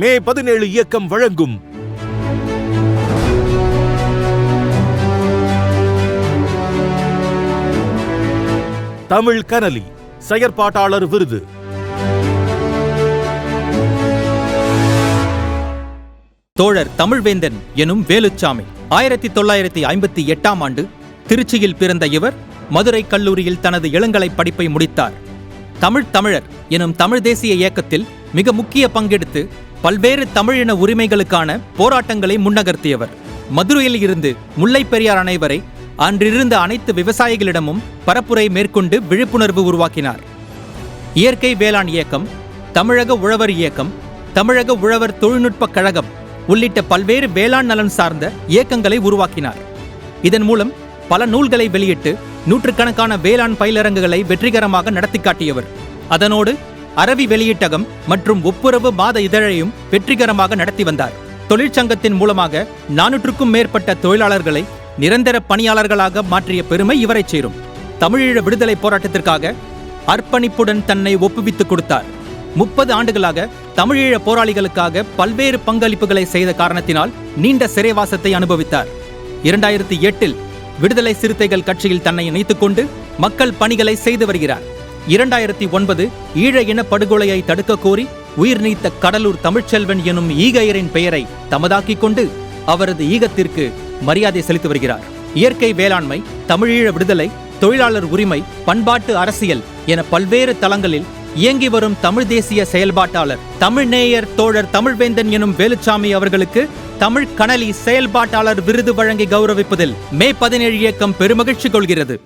மே பதினேழு இயக்கம் வழங்கும். தமிழ் கனலி செயற்பாட்டாளர் விருது. தோழர் தமிழ்வேந்தன் எனும் வேலுச்சாமி ஆயிரத்தி தொள்ளாயிரத்தி ஐம்பத்தி எட்டாம் ஆண்டு திருச்சியில் பிறந்த இவர் மதுரை கல்லூரியில் தனது இளங்கலை படிப்பை முடித்தார். தமிழ் தமிழர் எனும் தமிழ் தேசிய இயக்கத்தில் மிக முக்கிய பங்கெடுத்து பல்வேறு தமிழின உரிமைகளுக்கான போராட்டங்களை முன்னகர்த்தியவர். மதுரையில் இருந்து முல்லை பெரியார் அணை வரை அன்றிருந்த அனைத்து விவசாயிகளிடமும் பரப்புரை மேற்கொண்டு விழிப்புணர்வு உருவாக்கினார். இயற்கை வேளாண் இயக்கம் தமிழக உழவர் இயக்கம் தமிழக உழவர் தொழில்நுட்பக் கழகம் உள்ளிட்ட பல்வேறு வேளாண் நலன் சார்ந்த இயக்கங்களை உருவாக்கினார். இதன் மூலம் பல நூல்களை வெளியிட்டு நூற்றுக்கணக்கான வேளாண் பயிலரங்குகளை வெற்றிகரமாக நடத்தி காட்டியவர். அதனோடு அரவி வெளியீட்டகம் மற்றும் ஒப்புரவு மாத இதழையும் வெற்றிகரமாக நடத்தி வந்தார். தொழிற்சங்கத்தின் மூலமாக நானூற்றுக்கும் மேற்பட்ட தொழிலாளர்களை நிரந்தர பணியாளர்களாக மாற்றிய பெருமை இவரைச் சேரும். தமிழீழ விடுதலை போராட்டத்திற்காக அர்ப்பணிப்புடன் தன்னை ஒப்புவித்துக் கொடுத்தார். முப்பது ஆண்டுகளாக தமிழீழ போராளிகளுக்காக பல்வேறு பங்களிப்புகளை செய்த காரணத்தினால் நீண்ட சிறைவாசத்தை அனுபவித்தார். இரண்டாயிரத்தி எட்டில் விடுதலை சிறுத்தைகள் கட்சியில் தன்னை இணைத்துக் கொண்டு மக்கள் பணிகளை செய்து வருகிறார். இரண்டாயிரத்தி ஒன்பது ஈழ இன படுகொலையை தடுக்க கோரி உயிர் நீத்த கடலூர் தமிழ்ச்செல்வன் எனும் ஈகையரின் பெயரை தமதாக்கிக் கொண்டு அவரது ஈகத்திற்கு மரியாதை செலுத்தி வருகிறார். இயற்கை வேளாண்மை தமிழீழ விடுதலை தொழிலாளர் உரிமை பண்பாட்டு அரசியல் என பல்வேறு தளங்களில் இயங்கி வரும் தமிழ் தேசிய செயல்பாட்டாளர் தமிழ்நேயர் தோழர் தமிழ்வேந்தன் எனும் வேலுச்சாமி அவர்களுக்கு தமிழ் கணலி செயல்பாட்டாளர் விருது வழங்கி கௌரவிப்பதில் மே பதினேழு இயக்கம் பெருமகிழ்ச்சி கொள்கிறது.